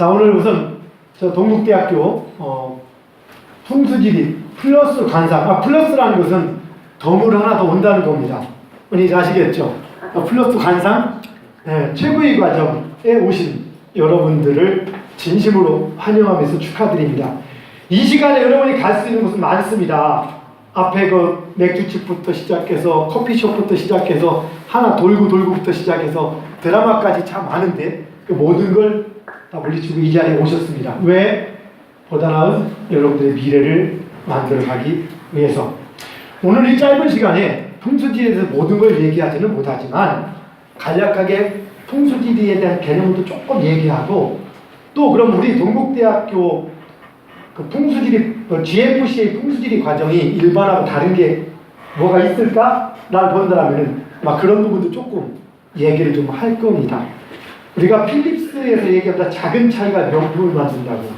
자, 오늘 우선 저 동국대학교 어, 풍수지리 플러스 관상. 아, 플러스라는 것은 덤을 하나 더 온다는 겁니다. 언니 아시겠죠? 어, 플러스 관상 예, 최고의 과정에 오신 여러분들을 진심으로 환영하면서 축하드립니다. 이 시간에 여러분이 갈 수 있는 곳은 많습니다. 앞에 그 맥주집부터 시작해서 커피숍부터 시작해서 하나 돌고 돌고부터 시작해서 드라마까지 참 많은데 그 모든 걸 다 물리치고 이 자리에 오셨습니다. 왜? 보다 나은 여러분들의 미래를 만들어가기 위해서. 오늘 이 짧은 시간에 풍수지리에 대해서 모든 걸 얘기하지는 못하지만 간략하게 풍수지리에 대한 개념도 조금 얘기하고 또 그럼 우리 동국대학교 그 풍수지리 그 GFC의 풍수지리 과정이 일반하고 다른 게 뭐가 있을까? 날 본다면은 막 그런 부분도 조금 얘기를 좀 할 겁니다. 우리가 필립스에서 얘기하다 작은 차이가 명품을 만든다고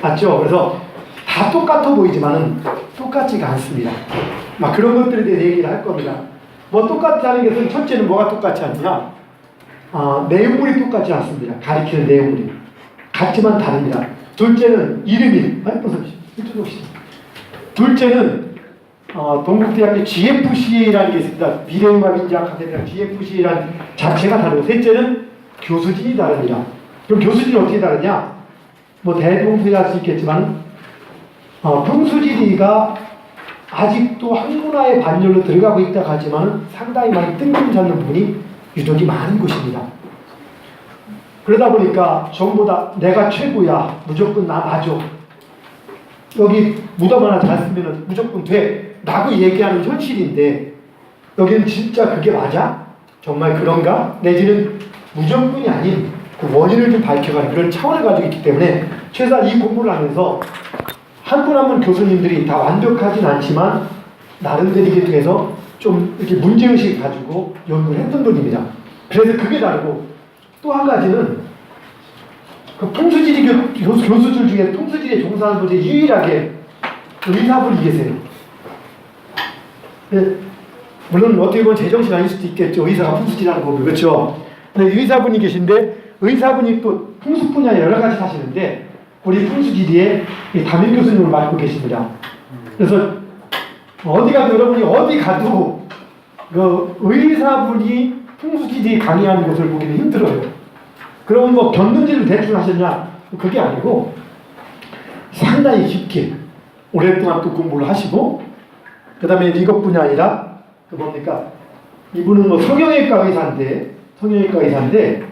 맞죠? 그래서 다 똑같아 보이지만은 똑같지가 않습니다. 막 그런 것들에 대해 얘기를 할 겁니다. 뭐 똑같다는 것은 첫째는 뭐가 똑같지 않냐? 아, 내용물이 똑같지 않습니다. 가리키는 내용물이 같지만 다릅니다. 둘째는 이름이 아니. 둘째는 어, 동국대학교 GFCA라는 게 있습니다. 미래음악인지학 아카데미라 GFCA라는 자체가 다르고 셋째는 교수진이 다릅니다. 그럼 교수진이 어떻게 다르냐? 뭐 대동소이 할 수 있겠지만 어, 풍수지리가 아직도 한문화의 반열로 들어가고 있다 하지만 상당히 많이 뜬금 잡는 분이 유독이 많은 곳입니다. 그러다 보니까 전부 다 내가 최고야 무조건 나 맞아 여기 무덤 하나 잘 쓰면 무조건 돼 라고 얘기하는 현실인데 여기는 진짜 그게 맞아? 정말 그런가? 내지는 무조건이 아닌 그 원인을 좀 밝혀가는 그런 차원을 가지고 있기 때문에 최소한 이 공부를 하면서 한 분 한 분 교수님들이 다 완벽하진 않지만 나름대로 해서 좀 이렇게 문제의식을 가지고 연구를 했던 분입니다. 그래서 그게 다르고 또 한 가지는 그 풍수지리 교, 교수, 교수들 중에 풍수지리에 종사하는 분 중에 유일하게 의사분이 계세요. 네, 물론 어떻게 보면 제정신 아닐 수도 있겠죠. 의사가 풍수지리라는 거고 그렇죠. 의사분이 계신데 의사분이 또 풍수 분야 여러 가지 하시는데 우리 풍수지리에 이 담임 교수님을 맡고 계십니다. 그래서 어디 가도 여러분이 어디 가도 그 의사분이 풍수지리 강의하는 것을 보기는 힘들어요. 그러면 뭐 겪는지를 대충 하셨냐? 그게 아니고 상당히 깊게 오랫동안 또 공부를 하시고 그 다음에 이것뿐이 아니라 그 뭡니까? 이분은 뭐 성형외과 의사인데 성형외과 의사인데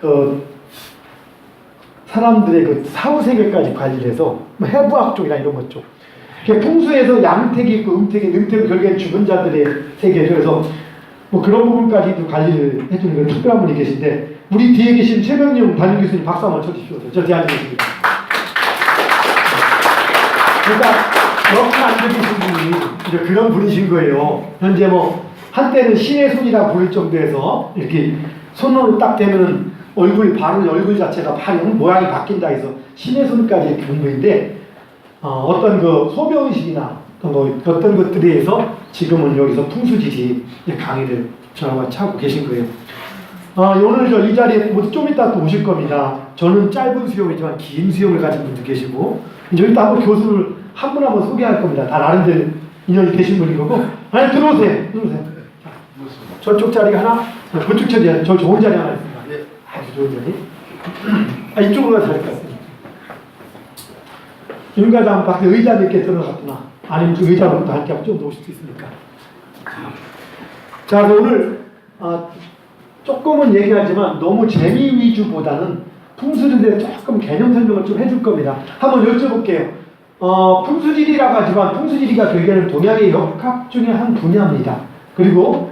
그 사람들의 그 사후 세계까지 관리를 해서 뭐 해부학 쪽이나 이런 것 쪽. 그 풍수에서 양택이 있고 음택이 능택은 결국엔 죽은 자들의 세계죠. 그래서 뭐 그런 부분까지도 관리를 해주는 그런 특별한 분이 계신데 우리 뒤에 계신 최명용 담임 교수님 박수 한번 쳐주십시오. 저 뒤에 앉으겠습니다. 그러니까 이렇게 앉아 계신 분이 이제 그런 분이신 거예요. 현재 뭐 한때는 신의 손이라 부를 정도에서 이렇게 손으로 딱 대면은 얼굴 바로 얼굴 자체가 발이 모양이 바뀐다 해서 신의 손까지 이렇게 본 거인데 어, 떤그 소명의식이나 어떤, 거, 어떤 것들에 대해서 지금은 여기서 풍수지리 강의를 같이 하고 계신 거예요. 아, 오늘 저 이 자리에 모두 좀 이따 또 오실 겁니다. 저는 짧은 수용이지만 긴 수용을 가진 분도 계시고 이제 이따 한번 교수를 한 분한분 소개할 겁니다. 다 나름대로 인연이 되신 분이 거고 아니 들어오세요. 들어오세요. 자, 저쪽 자리가 하나, 그쪽 자리, 저 좋은 자리 하나 있습니다. 아주 좋은 자리. 아, 이쪽으로 가서 될것 같습니다. 김 과장 밖에 의자 몇 개 들어갔구나. 아니면 그 의자부터 함께 한번 좀 놓으실 수 있습니까? 자, 오늘 어, 조금은 얘기하지만 너무 재미 위주보다는 대해 조금 개념 설명을 좀 해줄 겁니다. 한번 여쭤볼게요. 어, 풍수지리라고 하지만 풍수지리가 결국에는 동양의 역학 중에 한 분야입니다. 그리고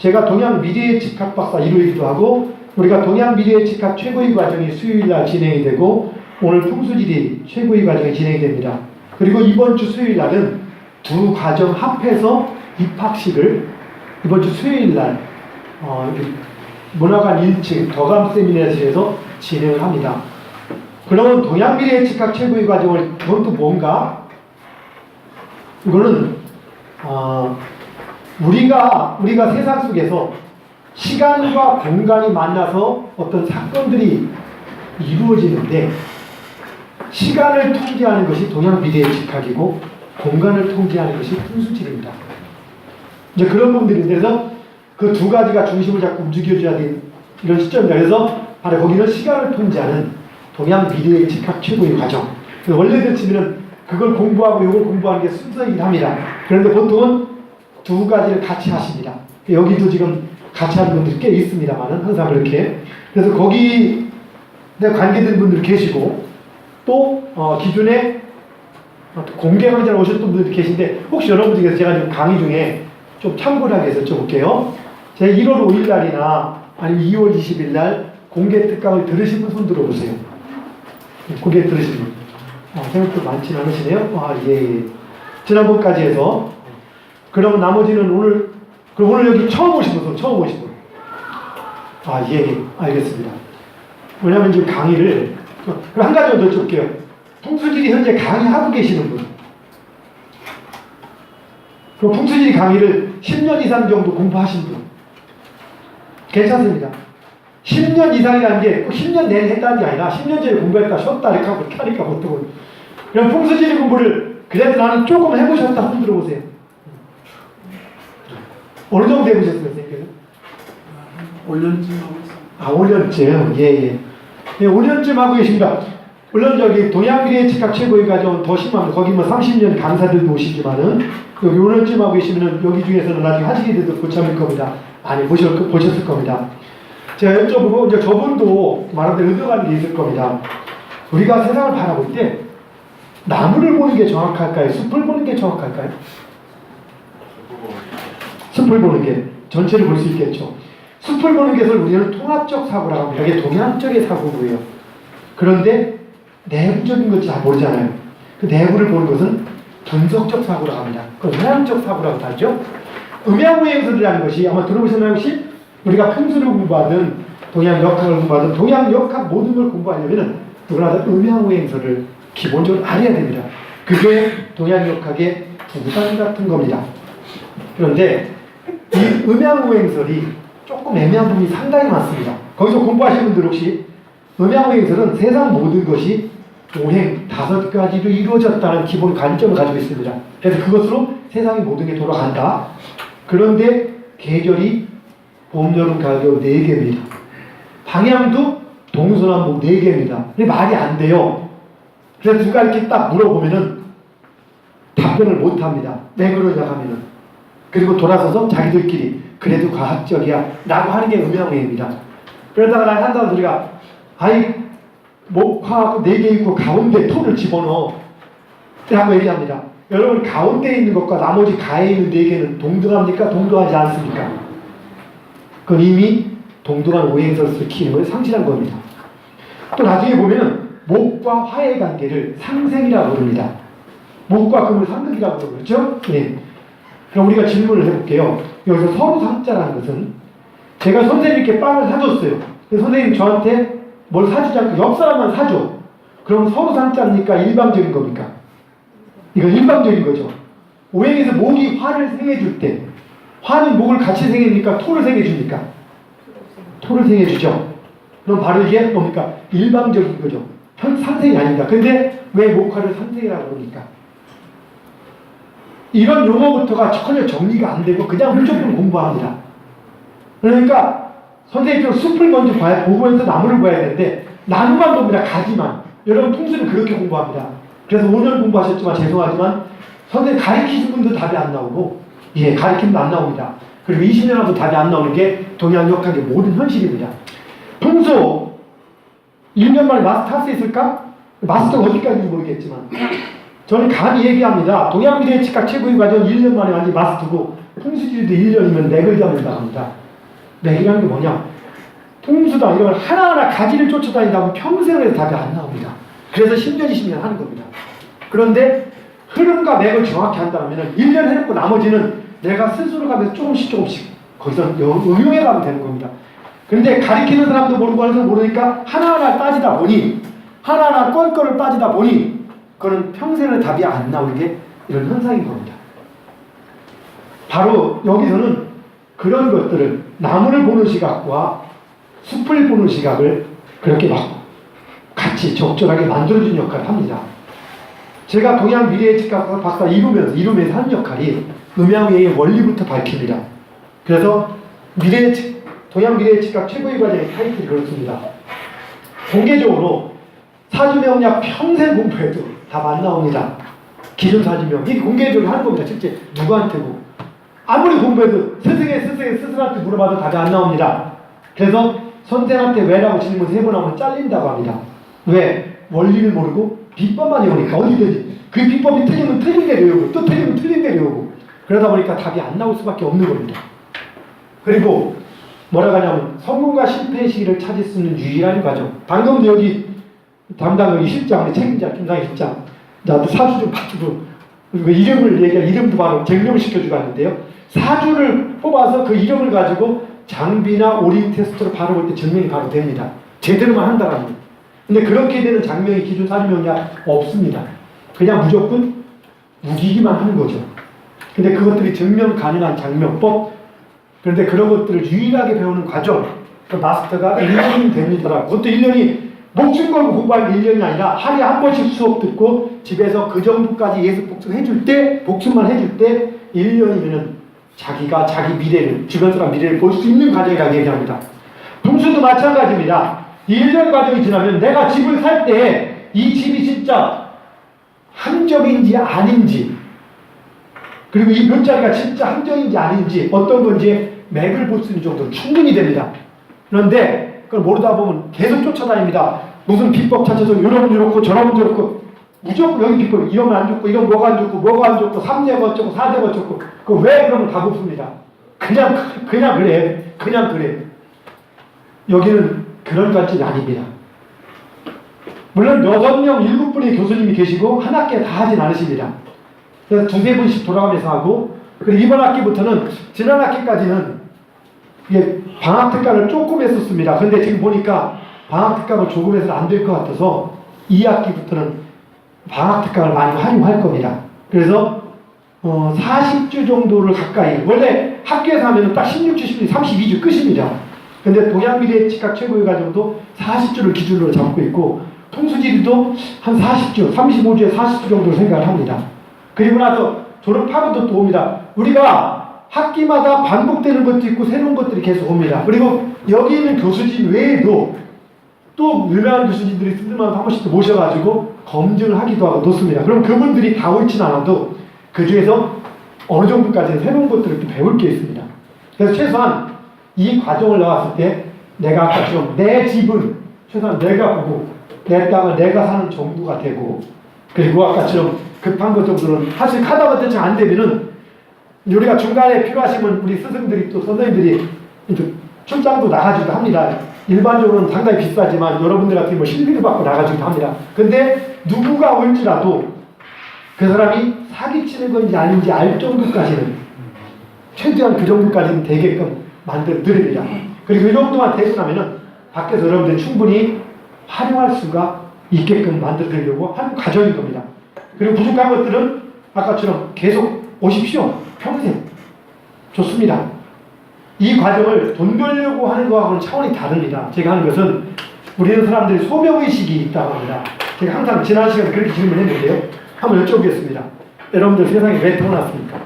제가 동양 미래예측학 박사 이루기도 하고 우리가 동양 미래예측학 최고의 과정이 수요일 날 진행이 되고 오늘 풍수지리 최고의 과정이 진행이 됩니다. 그리고 이번 주 수요일 날은 두 과정 합해서 입학식을 이번 주 수요일 날 어, 문화관 1층 더감 세미나실에서 진행을 합니다. 그러면 동양 미래 예측학 최고의 과정을 그건 또 뭔가? 이거는 어, 우리가 우리가 세상 속에서 시간과 공간이 만나서 어떤 사건들이 이루어지는데 시간을 통제하는 것이 동양 미래의 직학이고 공간을 통제하는 것이 풍수질입니다. 이제 그런 부분들이 그래서 그 두 가지가 중심을 잡고 움직여줘야 되는 이런 시점입니다. 그래서 바로 거기는 시간을 통제하는 동양 미래의 직학 최고의 과정. 치면은 그걸 공부하고 이걸 공부하는 게 순서이긴 합니다. 그런데 보통은 두 가지를 같이 하십니다. 여기도 지금 같이 하는 분들이 꽤 있습니다만은 항상 그렇게. 그래서 거기 내 관계된 분들 계시고 또 어, 기존에 공개 강좌를 오셨던 분들이 계신데 혹시 여러분 중에서 제가 지금 강의 중에 좀 참고를 해서 여쭤볼게요. 제가 1월 5일 날이나 아니면 2월 20일 날 공개 특강을 들으신 분 손 들어보세요. 공개 들으신 분. 어, 생각보다 많진 않으시네요. 아, 예, 예. 지난번까지 해서. 그러면 나머지는 오늘, 그럼 오늘 여기 처음 오신 분, 손, 처음 오신 분. 아, 예, 예. 알겠습니다. 왜냐면 지금 강의를, 그럼 한 가지 더 여쭤볼게요. 풍수질이 현재 강의하고 계시는 분. 그 풍수질 강의를 10년 이상 정도 공부하신 분. 괜찮습니다. 10년 이상이라는 게꼭 10년 내내 했다는 게 아니라 10년 전에 공부했다 쉬었다 이렇게 하고 이렇게 하니까 보통은. 그럼 풍수질 공부를 그래도 나는 조금 해보셨다 손 들어보세요. 어느 정도 해보셨어요, 선생님? 5년쯤 하고 있습니다. 아, 5년쯤. 예, 예. 예, 5년쯤 하고 계십니다. 물론 저기 동양미래 직학 최고위 과정은 더 심합니다. 거기 뭐 30년 강사들도 오시지만은 여기 5년쯤 하고 계시면은 여기 중에서는 나중에 하시게 돼도 고참일 겁니다. 아니, 보셨, 보셨을 겁니다. 제가 여쭤보고 이제 저분도 말하는 의도가 게 있을 겁니다. 우리가 세상을 바라볼 때 나무를 보는 게 정확할까요? 숲을 보는 게 정확할까요? 숲을 보는 게 전체를 볼 수 있겠죠. 숲을 보는 것을 우리는 통합적 사고라고 합니다. 이게 동양적인 사고고요. 그런데 내부적인 것을 잘 모르잖아요. 그 내부를 보는 것은 분석적 사고라고 합니다. 그걸 서양적 사고라고 하죠. 음양오행설이라는 것이 아마 들어보셨나요 혹시? 우리가 풍수를 공부하든 동양 역학을 공부하든 동양 역학 모든 걸 공부하려면 누구나 다 음양오행설을 기본적으로 알아야 됩니다. 그게 동양 역학의 부산 같은 겁니다. 그런데 이 음양오행설이 조금 애매한 부분이 상당히 많습니다. 거기서 공부하시는 분들 혹시 음양오행설은 세상 모든 것이 오행 다섯 가지로 이루어졌다는 기본 관점을 가지고 있습니다. 그래서 그것으로 세상의 모든 게 돌아간다. 그런데 계절이 봄, 여름, 가을, 겨울 네 개입니다. 방향도 동서남북 네 개입니다. 근데 말이 안 돼요. 그래서 누가 이렇게 딱 물어보면은 답변을 못 합니다. 왜 그러냐 하면은. 그리고 돌아서서 자기들끼리 그래도 과학적이야 라고 하는 게 음양오행입니다. 그러다가 난 한다는 소리가 아이 목화 네개 있고 가운데 토를 집어넣어 라고 얘기합니다. 여러분 가운데 있는 것과 나머지 가에 있는 네 개는 동등합니까? 동등하지 않습니까? 그건 이미 동등한 키는 걸 상실한 겁니다. 또 나중에 보면은 목과 화의 관계를 상생이라고 부릅니다. 목과 금을 상극이라고 부르죠? 네. 그럼 우리가 질문을 해볼게요. 여기서 서로 상자라는 것은 제가 선생님께 빵을 사줬어요. 선생님 저한테 뭘 사주지 않고 옆 사람만 사줘. 그럼 서로 상자입니까? 일방적인 겁니까? 이건 일방적인 거죠. 오행에서 목이 화를 생해줄 때 화는 목을 같이 생깁니까? 토를 생해줍니까? 토를 생해주죠. 그럼 바로 이게 뭡니까? 일방적인 거죠. 현, 상생이 아닙니다. 근데 왜 목화를 상생이라고 그럽니까? 이런 용어부터가 전혀 정리가 안 되고 그냥 무조건 공부합니다. 그러니까 선생님께서 숲을 먼저 봐야, 보면서 나무를 봐야 되는데 나무만 봅니다. 가지만. 여러분 풍수는 그렇게 공부합니다. 그래서 5년 공부하셨지만 죄송하지만 선생님 가르치신 분도 답이 안 나오고 예, 가르침도 안 나옵니다. 그리고 20년 하도 답이 안 나오는 게 동양역학의 모든 현실입니다. 풍수 1년 만에 마스터 할 수 있을까? 마스터가 어디까지인지 모르겠지만 저는 감히 얘기합니다. 동양미래 측학 최고위 과정 1년 만에 완전 마스터고 풍수지리도 1년이면 맥을 잡는다 합니다. 맥이라는 게 뭐냐? 풍수다 이런 걸 하나하나 가지를 쫓아다니다 보면 평생을 해서 답이 안 나옵니다. 그래서 10년, 20년 하는 겁니다. 그런데 흐름과 맥을 정확히 한다면 1년 해놓고 나머지는 내가 스스로 가면서 조금씩 조금씩 거기서 여- 응용해 가면 되는 겁니다. 근데 가리키는 사람도 모르고 하는 사람도 모르니까 하나하나 따지다 보니 하나하나 껄껄을 따지다 보니 그거는 평생을 답이 안 나오는 게 이런 현상인 겁니다. 바로 여기서는 그런 것들을 나무를 보는 시각과 숲을 보는 시각을 그렇게 막 같이 적절하게 만들어주는 역할을 합니다. 제가 동양 미래예측학 박사 이루면서 이루면서 하는 역할이 음양회의 원리부터 밝힙니다. 그래서 미래예측 동양 미래예측학 최고의 과정의 타이틀이 그렇습니다. 공개적으로 사주명략 평생 공부해도 답 안 나옵니다. 기존 사주명 이게 공개적으로 하는 겁니다. 실제 누구한테고 아무리 공부해도 스승의 스승의 스승한테 물어봐도 답이 안 나옵니다. 그래서 선생한테 왜라고 질문 세 번 하면 잘린다고 합니다. 왜? 원리를 모르고 비법만 외우니까 어디든지 그 비법이 틀리면 틀린 대로 외우고 또 틀리면 틀린 대로 외우고 그러다 보니까 답이 안 나올 수밖에 없는 겁니다. 그리고 뭐라고 하냐면 성공과 실패의 시기를 찾을 수 있는 유일한 과정. 방금 여기 담당 여기 실장, 책임자 김상희 실장 나도 사주 좀 봐주고 그리고 이름을 얘기할 이름도 바로 증명을 시켜주고 하는데요. 사주를 뽑아서 그 이름을 가지고 장비나 오리 테스트로 바로 볼때 증명이 바로 됩니다. 제대로만 한다라는 거. 근데 그렇게 되는 장명이 기존 사주명이 없습니다. 그냥 무조건 우기기만 하는 거죠. 근데 그것들이 증명 가능한 장명법 그런데 그런 것들을 유일하게 배우는 과정 그 마스터가 1년이 됩니다. 그것도 1년이 목숨 걸고 공부하는 1년이 아니라 하루에 한 번씩 수업 듣고 집에서 그 정도까지 예습 복습 해줄 때 복습만 해줄 때 1년이면은 자기가 자기 미래를 주변 사람 미래를 볼 수 있는 과정이라고 얘기합니다. 풍수도 마찬가지입니다. 1년 과정이 지나면 내가 집을 살 때 이 집이 진짜 함정인지 아닌지 그리고 이 묘자리가 진짜 함정인지 아닌지 어떤 건지 맥을 볼 수 있는 정도로 충분히 됩니다. 그런데 그걸 모르다 보면 계속 쫓아다닙니다. 무슨 비법 찾아서 이러면 이렇고 저러면 저렇고 무조건 여기 비법 이러면 안 좋고 이러면 뭐가 안 좋고 뭐가 안 좋고 3대가 어쩌고 4대가 어쩌고 그왜 그러면 답 없습니다. 그냥 그냥 그래 그냥 그래 여기는 그런 관점이 아닙니다. 물론 여섯 명 일곱 분의 교수님이 계시고 한 학기에 다 하진 않으십니다. 그래서 두세 분씩 돌아가면서 하고 그리고 이번 학기부터는 지난 학기까지는 이게 방학 특강을 조금 했었습니다. 근데 지금 보니까 방학 특강을 조금 해서는 안될 것 같아서 이 학기부터는 방학 특강을 많이 활용할 겁니다. 그래서 어, 40주 정도를 가까이 원래 학교에서 하면 딱 16주, 16주, 32주 끝입니다. 근데 동양미래 직학 최고의 과정도 40주를 기준으로 잡고 있고 통수지리도 한 40주, 35주에 40주 정도 생각을 합니다. 그리고 나서 졸업하고도 또 옵니다. 우리가 학기마다 반복되는 것도 있고 새로운 것들이 계속 옵니다. 그리고 여기 있는 교수진 외에도 또 유명한 교수님들이 쓸만한 한 번씩 또 모셔가지고 검증을 하기도 하고 놓습니다. 그럼 그분들이 다 옳진 않아도 그 중에서 어느 정도까지는 새로운 것들을 또 배울 게 있습니다. 그래서 최소한 이 과정을 나왔을 때 내가 아까처럼 내 집은 최소한 내가 보고 내 땅을 내가 사는 정도가 되고 그리고 아까처럼 급한 것 정도는 사실 하다가 대체 안 되면은 우리가 중간에 필요하시면 우리 스승들이 또 선생님들이 출장도 나가지도 합니다. 일반적으로는 상당히 비싸지만 여러분들 같은 뭐 실비를 받고 나가지도 합니다. 근데 누구가 올지라도 그 사람이 사기치는 건지 아닌지 알 정도까지는 최대한 그 정도까지는 되게끔 만들어 드립니다. 그리고 이 정도만 되고 나면은 밖에서 여러분들 충분히 활용할 수가 있게끔 만들어 드리려고 하는 과정인 겁니다. 그리고 부족한 것들은 아까처럼 계속 오십시오. 평생. 좋습니다. 이 과정을 돈 벌려고 하는 거하고는 차원이 다릅니다. 제가 하는 것은 우리는 사람들이 소명의식이 있다고 합니다. 제가 항상 지난 시간에 그렇게 질문했는데요. 한번 여쭤보겠습니다. 여러분들 세상에 왜 태어났습니까?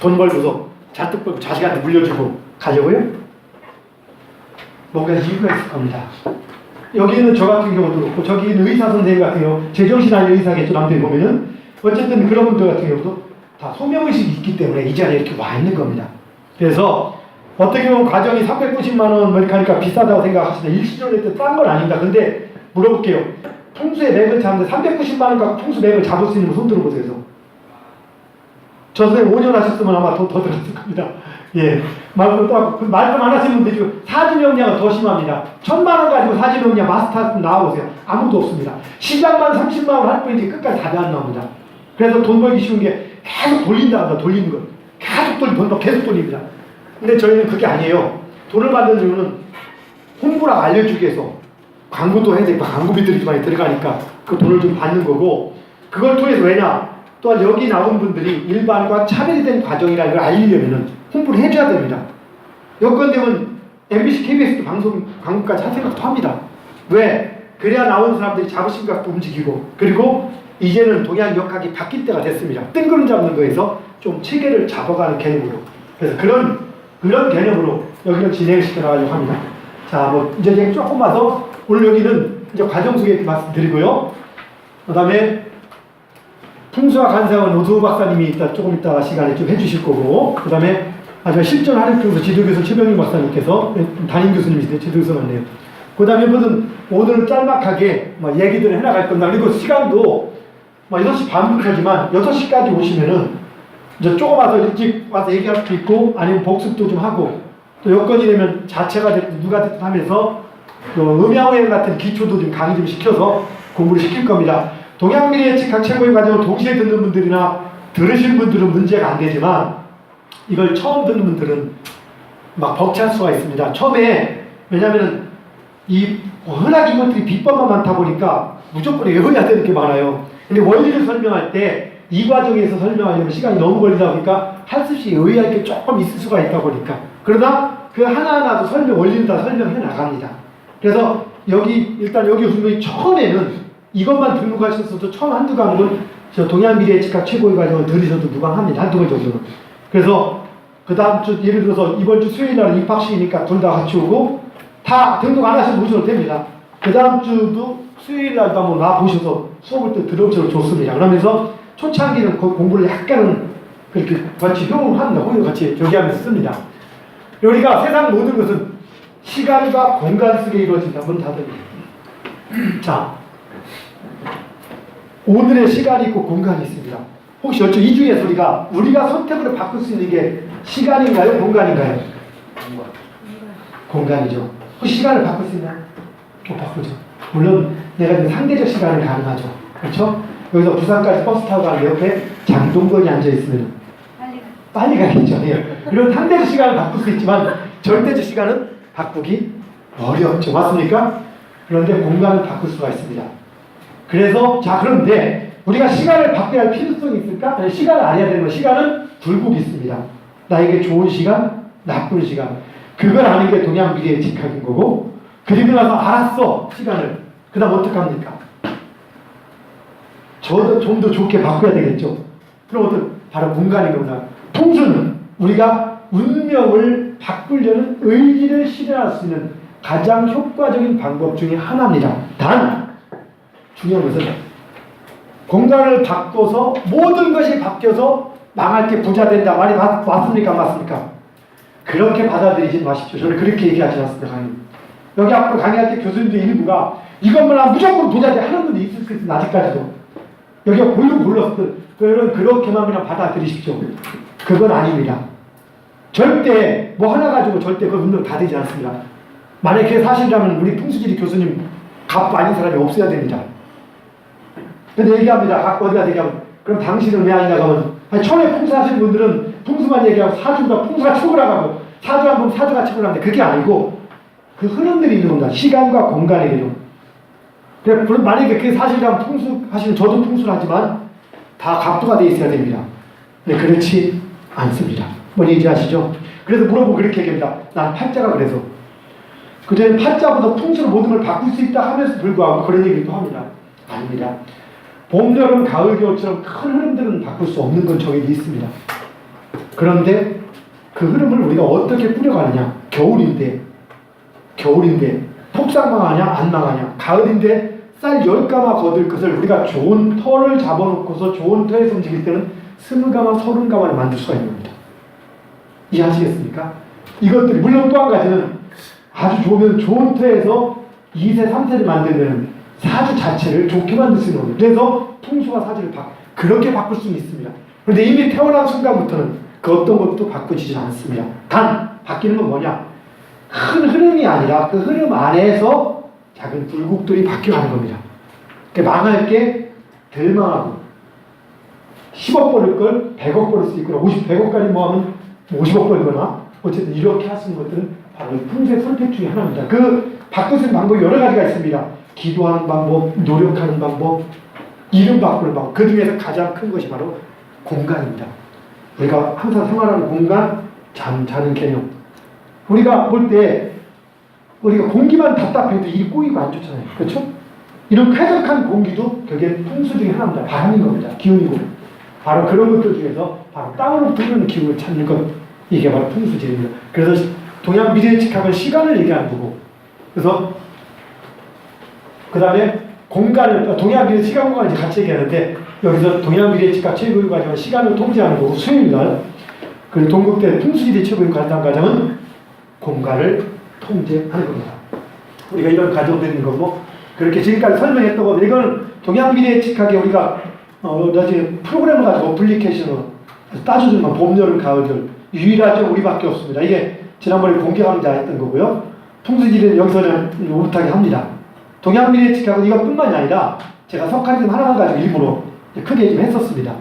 돈 벌고서 잔뜩 벌고 자식한테 물려주고 가려고요? 뭔가 이유가 있을 겁니다. 여기는 저 같은 경우도 그렇고 저기 있는 의사 선생님 같은 경우 제정신 아닌 의사겠죠 남들이 보면은 어쨌든 그런 분들 같은 경우도 다 소명의식이 있기 때문에 이 자리에 이렇게 와 있는 겁니다. 그래서 어떻게 보면 과정이 390만 원 머리카니까 비싸다고 생각하시는데 일시적으로 딴건 아닙니다. 근데 물어볼게요. 통수의 맥을 잡는데 390만 원 갖고 통수 맥을 잡을 수 있는 분손 들어 보세요. 저 선생님 5년 하셨으면 아마 더, 더 들었을 겁니다. 예. 말씀 또, 말씀 안 하시는 분들이 사주명량은 더 심합니다. 천만 원 가지고 사주명량 마스터 나와보세요. 아무도 없습니다. 시장만 30만 원 할 뿐이지 끝까지 답이 안 나옵니다. 그래서 돈 벌기 쉬운 게 계속 돌린다 합니다. 돌리는 거. 계속 돌리, 돈도 계속 돌립니다. 근데 저희는 그게 아니에요. 돈을 받는 이유는 홍보랑 알려주기 위해서 광고도 해야 되니까 광고비들이 많이 들어가니까 그 돈을 좀 받는 거고 그걸 통해서 왜냐? 또한 여기 나온 분들이 일반과 차별된 과정이라는 걸 알리려면 홍보를 해줘야 됩니다. 여건 되면 MBC, KBS도 방송 광고까지 할 생각도 합니다. 왜? 그래야 나오는 사람들이 자부심 갖고 움직이고 그리고 이제는 동양 역학이 바뀔 때가 됐습니다. 뜬구름 잡는 거에서 좀 체계를 잡아가는 개념으로 그래서 그런 그런 개념으로 여기를 진행을 시켜나가려고 합니다. 자, 뭐 이제 조금 와서 오늘 여기는 이제 과정 소개 말씀드리고요. 그 다음에 풍수와 간상은 오수 박사님이 이따 조금 이따 시간에 좀 해주실 거고 그 다음에 아주 실전 하르교수 지도교수 최병희 박사님께서 담임 교수님이세요 지도교수 맞네요. 그 다음에 뭐든 오늘은 짤막하게 막 얘기들을 해나갈 겁니다. 그리고 시간도 막 6시 반부터지만 6시까지 오시면은 이제 조금 와서 일찍 와서 얘기할 수도 있고 아니면 복습도 좀 하고 또 여건이 되면 자체가 됐든 누가 됐든 하면서 그 음양오행 같은 기초도 좀 강의 좀 시켜서 공부를 시킬 겁니다. 동양미래 예측학 최고의 과정을 동시에 듣는 분들이나 들으신 분들은 문제가 안 되지만 이걸 처음 듣는 분들은 막 벅찰 수가 있습니다. 처음에 왜냐하면 이 워낙 이것들이 비법만 많다 보니까 무조건 외워야 되는 게 많아요. 근데 원리를 설명할 때 이 과정에서 설명하려면 시간이 너무 걸리다 보니까 한 수씩 의의할 게 조금 있을 수가 있다 보니까 그러다 그 하나하나도 설명 원리를 다 설명해 나갑니다. 그래서 여기 일단 여기 분명히 처음에는 이것만 등록하셨어도 처음 한두 과목은 저 동양미래 예측학 최고의 과정을 들으셔도 무방합니다. 한두 번 정도는. 그래서 그 다음 주 예를 들어서 이번 주 수요일 날 입학식이니까 둘 다 같이 오고 다 등록 안 하셔도 오셔도 됩니다. 그 다음 주도 수요일 날도 한번 나 보셔서 수업을 또 들어오셔도 좋습니다. 그러면서 초창기는 그 공부를 약간은 그렇게 같이 효용합니다. 호요 같이 저기 하면서 씁니다. 우리가 세상 모든 것은 시간과 공간 속에 이루어진다. 문 닫으면. 자, 오늘의 시간이 있고 공간이 있습니다. 혹시 여쭤 이 중에서 우리가 우리가 선택으로 바꿀 수 있는 게 시간인가요, 공간인가요? 공간이죠. 혹시 시간을 바꿀 수 있나요? 못 바꾸죠. 물론 내가 상대적 시간은 가능하죠. 그렇죠? 여기서 부산까지 버스 타고 가는데 옆에 장동건이 앉아 있으면 빨리 가. 빨리 가야죠. 예. 이런 상대적 시간을 바꿀 수 있지만 절대적 시간은 바꾸기 어렵죠. 맞습니까? 그런데 공간을 바꿀 수가 있습니다. 그래서 자 그런데 우리가 시간을 바꿔야 할 필요성이 있을까? 아니, 시간을 알아야 되는 건 시간은 굴곡이 있습니다. 나에게 좋은 시간, 나쁜 시간. 그걸 아는 게 동양 미래의 직학인 거고 그리고 나서 알았어 시간을. 그 다음 어떡합니까? 저도 좀 더 좋게 바꿔야 되겠죠. 그럼 어떤 바로 공간인 겁니다. 통수는 우리가 운명을 바꾸려는 의지를 실현할 수 있는 가장 효과적인 방법 중에 하나입니다. 단 중요한 것은 공간을 바꿔서 모든 것이 바뀌어서 망할 게 부자 된다 말이 맞, 맞습니까? 맞습니까? 그렇게 받아들이지 마십시오. 저는 그렇게 얘기하지 않습니다. 강의. 여기 앞으로 강의할 때 교수님들 일부가 이것만 무조건 돼 하는 분도 있을 수 있습니다. 아직까지도. 여기가 골로 골랐을 그는 그렇게만 그냥 받아들이십시오. 그건 아닙니다. 절대 뭐 하나 가지고 절대 그 운명 다 되지 않습니다. 만약에 그게 사실이라면 우리 풍수지리 교수님 값 아닌 사람이 없어야 됩니다. 근데 얘기합니다. 각 어디가 얘기하면 그럼 당신은 왜 아니냐고 하면 아니, 처음에 풍수하시는 분들은 풍수만 얘기하고 사주보다 풍수가 초월하고 사주 한번 사주가 초월하는데 그게 아니고 그 흐름들이 겁니다. 시간과 공간의. 그래, 그럼 만약에 그게 사실이라면 풍수 하시는 저도 풍수를 하지만 다 각도가 돼 있어야 됩니다. 근데 그렇지 않습니다. 뭔 얘기 아시죠? 그래서 물어보고 그렇게 얘기합니다. 난 팔자가 그래서. 그전에 팔자보다 풍수로 모든 걸 바꿀 수 있다 하면서 불구하고 그런 얘기를 또 합니다. 아닙니다. 봄, 여름, 가을, 겨울처럼 큰 흐름들은 바꿀 수 없는 건 저에게 있습니다. 그런데 그 흐름을 우리가 어떻게 뿌려가느냐? 겨울인데, 겨울인데, 폭삭 망하냐? 안 망하냐? 가을인데, 쌀열 가마 거둘 것을 우리가 좋은 터를 잡아놓고서 좋은 터에서 움직일 때는 스무 가마, 서른 가마를 만들 수가 있는 겁니다. 이해하시겠습니까? 이것들이, 물론 또 한 가지는 아주 좋으면 좋은 터에서 2세, 3세를 만들면 사주 자체를 좋게 만들 수 있는 겁니다. 그래서 풍수와 사주를 바, 그렇게 바꿀 수는 있습니다. 그런데 이미 태어난 순간부터는 그 어떤 것도 바꿔지지 않습니다. 단, 바뀌는 건 뭐냐? 큰 흐름이 아니라 그 흐름 안에서 작은 굴곡들이 바뀌어가는 겁니다. 망할 게 덜 망하고 10억 벌을 걸 100억 벌을 수 있거나 50, 100억까지 모으면 50억 벌거나 어쨌든 이렇게 할 수 있는 것들은 바로 이 풍수의 선택 중에 하나입니다. 그 있는 방법이 여러 가지가 있습니다. 기도하는 방법, 노력하는 방법, 이름 바꾸는 방법. 그 중에서 가장 큰 것이 바로 공간입니다. 우리가 항상 생활하는 공간, 잠, 자는 개념. 우리가 볼 때 우리가 공기만 답답해도 일이 꼬이고 안 좋잖아요. 그렇죠? 이런 쾌적한 공기도 그게 풍수 중에 하나입니다. 바람인 겁니다. 기운이고. 바로 그런 것들 중에서 바로 땅으로 부는 기운을 찾는 것. 이게 바로 풍수지입니다. 그래서 동양 미래의 직학은 시간을 얘기하는 거고. 그래서 그 다음에 공간을, 동양 미래 시간 공간을 이제 같이 얘기하는데 여기서 동양 미래 직학 최고의 과정은 시간을 통제하는 거고 수요일날 그리고 동국대 풍수지대 최고의 과정은 공간을 통제하는 겁니다. 우리가 이런 과정들이 있는 거고 그렇게 지금까지 설명했던 거 이거는 동양 미래 직학에 우리가 어, 나중에 프로그램을 가지고 어플리케이션으로 따져주면 봄, 여름, 가을들 유일하죠 우리밖에 없습니다. 이게 지난번에 공개 강좌 했던 거고요. 풍수지대는 여기서는 못하게 합니다. 동양 미래 직학은 이것뿐만이 아니라 제가 석가리즘 하나만 가지고 일부러 크게 좀 했었습니다.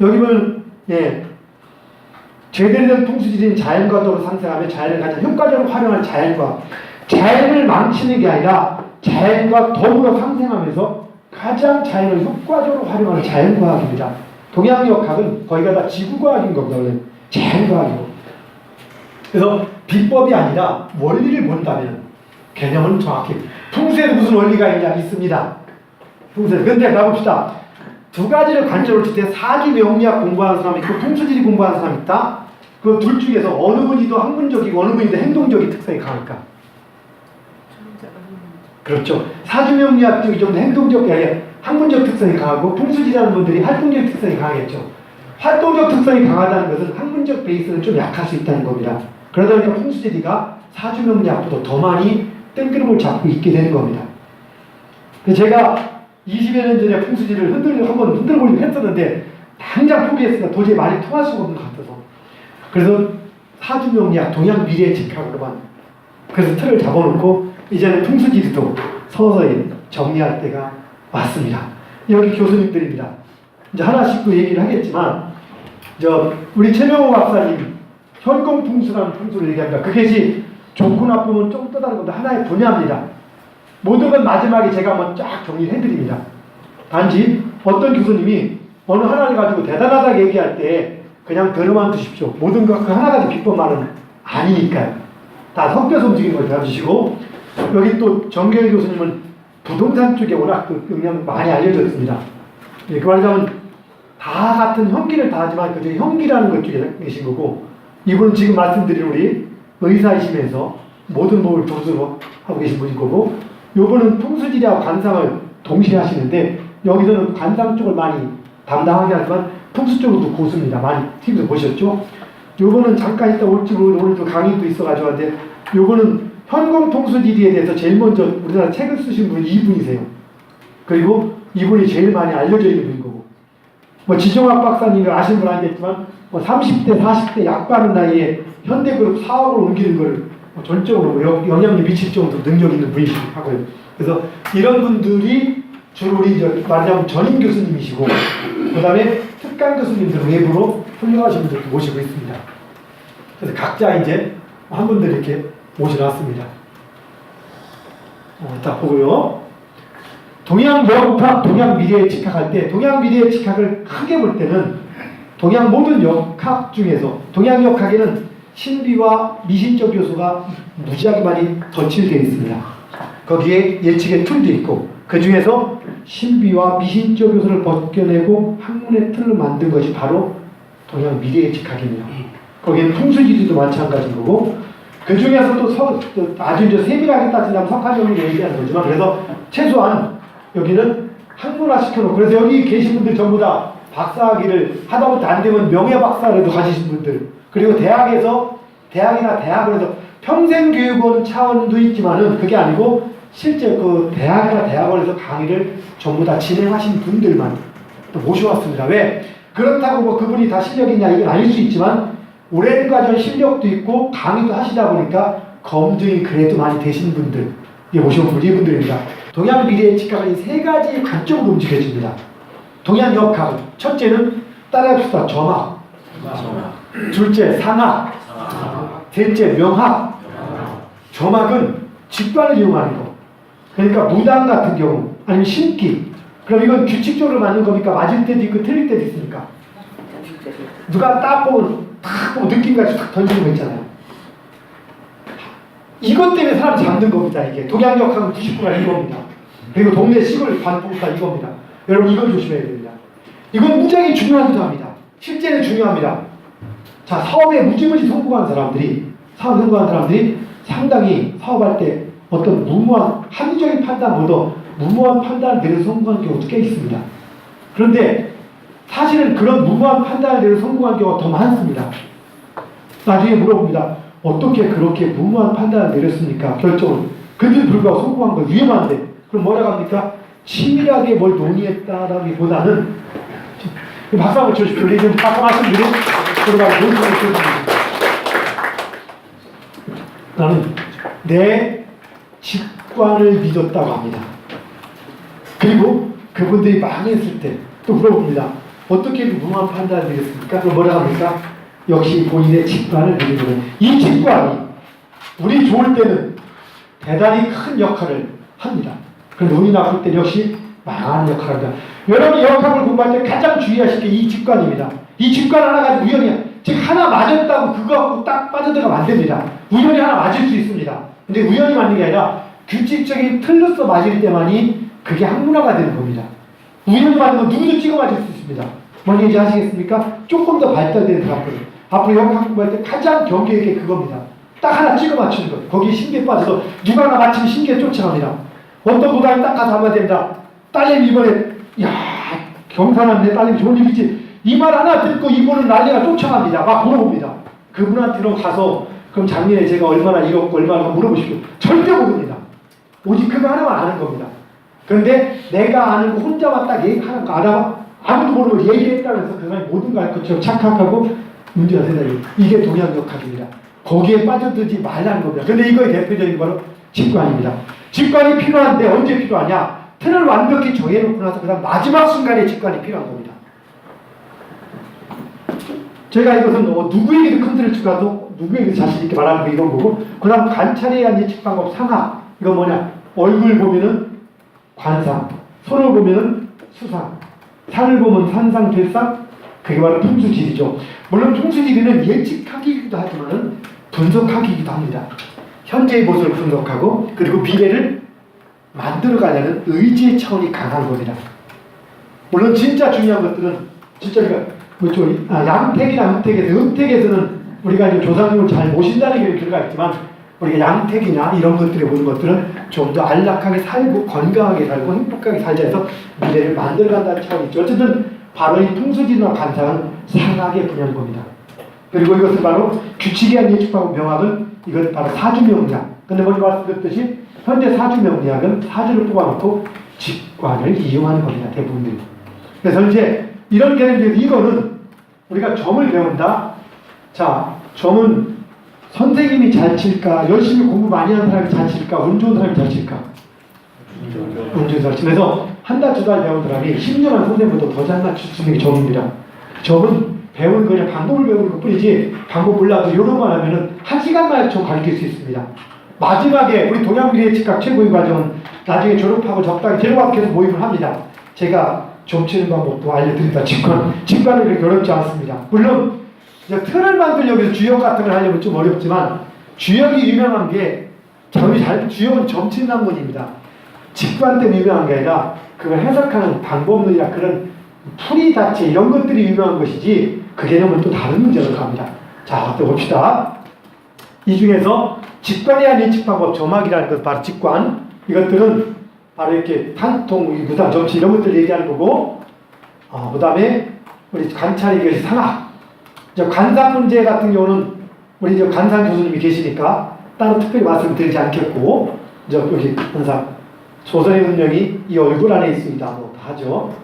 여기 보면 예 제대로 된 풍수지리는 자연과 더불어 상생하며 자연을 가장 효과적으로 활용하는 자연과 자연을 망치는 게 아니라 자연과 더불어 상생하면서 가장 자연을 효과적으로 활용하는 자연과학입니다. 동양역학은 거기가 다 지구과학인 겁니다. 원래 자연과학이고. 그래서 비법이 아니라 원리를 본다면 개념은 정확히 풍수에 무슨 원리가 있냐 있습니다. 풍수에 근데 가봅시다. 두 가지를 관점을 칠때 사주 명리학 공부하는 사람이 있고 풍수지리 공부하는 사람이 있다. 그 둘 중에서 어느 분이 더 학문적이고 어느 분이 더 행동적인 특성이 강할까? 그렇죠. 사주 명리학 쪽이 좀더 행동적, 아니, 학문적 특성이 강하고 풍수지라는 분들이 활동적 특성이 강하겠죠. 활동적 특성이 강하다는 것은 학문적 베이스는 좀 약할 수 있다는 겁니다. 그러다 보니까 풍수지리가 사주 명리학보다 더 많이 뜬구름을 잡고 있게 되는 겁니다. 제가 20여 년 전에 풍수지를 흔들려 한번 흔들어 보려고 했었는데 당장 포기했으니까 도저히 말이 통할 수가 없는 것 같아서 그래서 사주명리학 동양 미래 직학으로만 그래서 틀을 잡아놓고 이제는 풍수지리도 서서히 정리할 때가 왔습니다. 여기 교수님들입니다. 이제 하나씩 또 얘기를 하겠지만 저 우리 최명호 박사님 현공 풍수라는 풍수를 얘기합니다. 그것이 좋고 나쁨은 좀 떠다른 건데 하나의 분야입니다. 모든 건 마지막에 제가 한번 쫙 정리를 해드립니다. 단지 어떤 교수님이 어느 하나를 가지고 대단하다고 얘기할 때 그냥 들어만 두십시오. 모든 것 그 하나 가지 비법만은 아니니까요. 다 섞여서 움직이는 걸 배워주시고 여기 또 정결 교수님은 부동산 쪽에 워낙 그 영향 많이 알려져 있습니다. 예, 그 말하자면 다 같은 형기를 다 하지만 그 중에 형기라는 것 쪽에 계신 거고 이분은 지금 말씀드린 우리 의사이시면서 모든 법을 두수로 하고 계신 분인 거고 요분은 풍수지리하고 관상을 동시에 하시는데 여기서는 관상 쪽을 많이 담당하게 하지만 풍수 쪽으로도 고수입니다. 많이 TV에서 보셨죠? 요거는 잠깐 있다 올지 모르 오늘도 강의도 있어가지고 하는데 요거는 현공 풍수지리에 대해서 제일 먼저 우리나라 책을 쓰신 분이 이분이세요. 그리고 이분이 제일 많이 알려져 있는 분인 거고 뭐 지종학 박사님이 아시는 분 아니겠지만 뭐 30대 40대 약 바른 나이에 현대그룹 사업을 옮기는 걸뭐 전적으로 뭐 영- 영향력 미칠 정도 능력 있는 분이시고요. 그래서 이런 분들이 주로 우리 저 말하자면 전임 교수님이시고 그 다음에 특강 교수님들 외부로 훌륭하신 분들 모시고 있습니다. 그래서 각자 이제 한 분들 이렇게 모셔놨습니다. 어, 딱 보고요. 동양 역학, 동양 미래에 직학할 때 동양 미래의 직학을 크게 볼 때는 동양 모든 역학 중에서 동양 역학에는 신비와 미신적 요소가 무지하게 많이 덧칠되어 있습니다. 거기에 예측의 툴도 있고 그 중에서 신비와 미신적 요소를 벗겨내고 학문의 틀을 만든 것이 바로 동양 미래의 직학입니다. 거기에 풍수지리도 마찬가지인 거고 그 중에서 또, 서, 또 아주 이제 세밀하게 따지자면 석가정을 얘기하는 거지만 그래서 최소한 여기는 학문화 시켜놓고 그래서 여기 계신 분들 전부 다 박사학위를 하다못해 안 되면 명예박사라도 가지신 분들 그리고 대학에서 대학이나 대학원에서 평생교육원 차원도 있지만은 그게 아니고 실제 그 대학이나 대학원에서 강의를 전부 다 진행하신 분들만 또 모셔왔습니다. 왜? 그렇다고 뭐 그분이 다 실력이 있냐 이건 아닐 수 있지만 오랜 과정 실력도 있고 강의도 하시다 보니까 검증이 그래도 많이 되신 분들 이게 모셔온 분 이분들입니다. 동양 미래의 직학은 이세 가지 관점으로 움직여집니다. 동양 역학 첫째는 따라합시다. 점학 둘째 상학 셋째 명학 점학은 직관을 이용하는 거 그러니까 무당 같은 경우 아니면 신기 그럼 이건 규칙적으로 맞는 겁니까 맞을 때도 있고 틀릴 때도 있습니까 누가 딱 보면 딱 보고 느낌같이 딱 던지는 거 있잖아요 이것 때문에 사람 잡는 겁니다. 이게 독양역학은 99가 이겁니다. 그리고 동네 시골 관풍사 이겁니다. 여러분 이걸 조심해야 됩니다. 이건 무지하게 중요한 주장입니다. 실제는 중요합니다. 자 사업에 무지무지 성공한 사람들이 사업 성공한 사람들이 상당히 사업할 때 어떤 무모한 합리적인 판단보다 무모한 판단을 내려 성공한 경우도 꽤 있습니다. 그런데 사실은 그런 무모한 판단을 내려 성공한 경우가 더 많습니다. 나중에 물어봅니다. 어떻게 그렇게 무모한 판단을 내렸습니까? 결정을. 근데 불구하고 성공한 건 위험한데. 그럼 뭐라고 합니까? 치밀하게 뭘 논의했다라기보다는 박수 한번 쳐주십시오. 우리 지금 아까 말씀드린 들어가고 논의를 해줍니다. 나는 내 직관을 믿었다고 합니다. 그리고 그분들이 망했을 때 또 물어봅니다. 어떻게 무모한 판단을 내렸습니까? 그럼 뭐라 합니까? 역시 본인의 직관을 믿는 이 직관이 우리 좋을 때는 대단히 큰 역할을 합니다. 그런데 운이 나쁠 때 역시 망하는 역할을 합니다. 여러분이 역학을 공부할 때 가장 주의하실 게 이 직관입니다. 이 직관 하나 가지고 우연히 즉 하나 맞았다고 그거 갖고 딱 빠져들어가면 안 됩니다. 우연히 하나 맞을 수 있습니다. 근데 우연히 맞는 게 아니라 규칙적인 틀로서 맞을 때만이 그게 학문화가 되는 겁니다. 우연히 맞는 건 누구도 찍어 맞을 수 있습니다. 뭔 얘기인지 아시겠습니까? 조금 더 발달된 사람들 앞으로 영어 공부할 때 가장 경계 있게 그겁니다. 딱 하나 찍어 맞추는 것. 거기에 신기에 빠져서 누가 하나 맞히면 신기에 쫓아갑니다. 어떤 보다는 딱 가서 한마디 된다. 딸님 이번에 야 경사났네 딸님 좋은 일이지. 이 말 하나 듣고 이분은 난리가 쫓아갑니다. 막 물어봅니다. 그분한테로 가서 그럼 작년에 제가 얼마나 잃었고 얼마나 물어보시고 절대 모릅니다. 오직 그거 하나만 아는 겁니다. 그런데 내가 아는 거 혼자만 딱 얘기하는 거 알아? 아무도 모르고 얘기했다면서 그 사람이 모든 거알 것처럼 착각하고 문제가 된다. 이게 동양역학입니다. 거기에 빠져들지 말라는 겁니다. 근데 이거의 대표적인 바로 직관입니다. 직관이 필요한데 언제 필요하냐? 틀을 완벽히 정해놓고 나서 그 다음 마지막 순간에 직관이 필요한 겁니다. 제가 이것은 어, 누구에게도 컨텐츠가도 누구에게도 자신 있게 말하는 거 이런 거고 그 다음 관찰에 의한 예측 방법 상하 이건 뭐냐? 얼굴 보면은 관상 손을 보면은 수상 산을 보면 산상 들상 그게 바로 풍수지리죠. 물론 풍수지리는 예측하기이기도 하지만 분석하기이기도 합니다. 현재의 모습을 분석하고 그리고 미래를 만들어가려는 의지의 차원이 강한 겁니다. 물론 진짜 중요한 것들은 진짜 우리가 뭐죠? 아, 양택이나 흑택에서 흑택에서는 우리가 이제 조상님을 잘 모신다는 게 들어가 있지만 우리가 양택이나 이런 것들에 보는 것들은 좀 더 안락하게 살고 건강하게 살고 행복하게 살자 해서 미래를 만들어간다는 차원이 있죠. 어쨌든 바로 이 풍수지나 관상은 상하게 분야인 겁니다. 그리고 이것은 바로 규칙에 예측하고 명학은 이것 바로 사주명리학. 근데 먼저 말씀드렸듯이 현재 사주명리학은 사주를 뽑아놓고 직관을 이용하는 겁니다. 대부분들이. 그래서 이제 이런 개념에서 이거는 우리가 점을 배운다. 자, 점은 선생님이 잘 칠까, 열심히 공부 많이 하는 사람이 잘 칠까, 운 좋은 사람이 잘 칠까? 운 좋은 칠. 그래서 한 달, 두 달 배운 사람이 10년 한 선생님보다 더잘 맞출 수 있는 게 점입니다. 점은 배운 거 그냥 방법을 배우는 것 뿐이지, 방법 몰라도 이런만 하면은 한 시간 만에 점 가르칠 수 있습니다. 마지막에 우리 동양미래 측학 최고위 과정은 나중에 졸업하고 적당히 제로학해서 모임을 합니다. 제가 점 치는 방법도 알려드린다. 직관, 직관은 그렇게 어렵지 않습니다. 물론 이제 틀을 만들려고 해서 주역 같은 걸 하려면 좀 어렵지만 주역이 유명한 게 점이 잘 주역은 점치는 학문입니다. 직관 때문에 유명한 게 아니라 그걸 해석하는 방법론이나 그런 풀이 자체 이런 것들이 유명한 것이지 그 개념은 또 다른 문제로 갑니다. 자, 또 봅시다. 이 중에서 직관에 대한 예측 방법 점학이라는 것 바로 직관 이것들은 바로 이렇게 탄통, 무당, 점치 이런 것들 얘기하는 거고 어, 그 다음에 우리 관찰의 것이 상학 이제 관상 문제 같은 경우는 우리 이제 관상 교수님이 계시니까 따로 특별히 말씀드리지 않겠고 이제 여기 항상 조선의 문명이 이 얼굴 안에 있습니다. 뭐 다 하죠.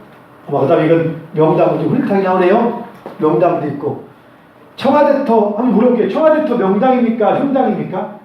어, 그 다음에 이건 명담도 좀 흐릿하게 나오네요. 명담도 있고 청와대터 한번 물어볼게요. 청와대터 명당입니까? 흉당입니까?